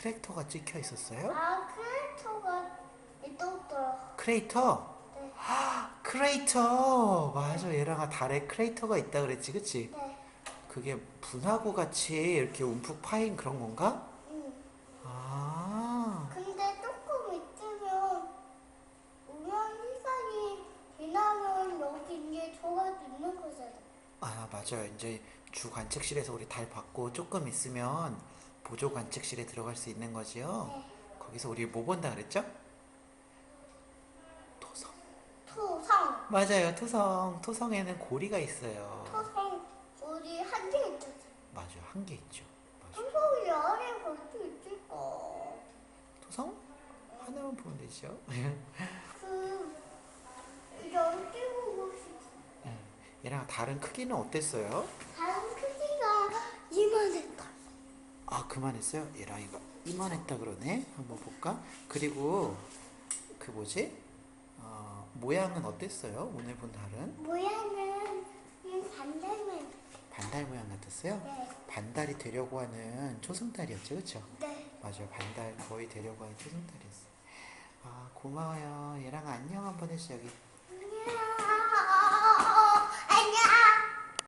트랙터가 찍혀 있었어요? 아 크레이터가 있었더라. 크레이터? 네. 크레이터! 맞아, 얘랑아 달에 크레이터가 있다 그랬지, 그치? 네. 그게 분화구 같이 이렇게 움푹 파인 그런 건가? 응. 아, 근데 조금 있으면 우연 시간이 지나면 여기 이제 저가 있는 거잖아. 아, 맞아요. 이제 주 관측실에서 우리 달 받고 조금 있으면 보조 관측실에 들어갈 수 있는 거지요? 네. 거기서 우리 뭐 본다 그랬죠? 토성. 토성. 맞아요, 토성. 토성에는 고리가 있어요. 토성 우리 한 개 있잖아. 맞아요, 한개 있죠. 맞아요. 토성이 아래 볼수 있을까? 토성? 하나만 보면 되죠. 그 연기 보고 싶어. 예. 얘랑 다른 크기는 어땠어요? 다른 크기가 이만했다. 아, 그만했어요? 얘랑 이거 이만했다 그러네. 한번 볼까? 그리고 그 뭐지? 어, 모양은 어땠어요? 오늘 본 달은 모양은 음, 반대면 반달 모양 같았어요. 네. 반달이 되려고 하는 초승달이었죠, 그렇죠? 네. 맞아요, 반달 거의 되려고 하는 초승달이었어. 아, 고마워요. 얘랑 안녕 한번 해주세요 여기. 안녕.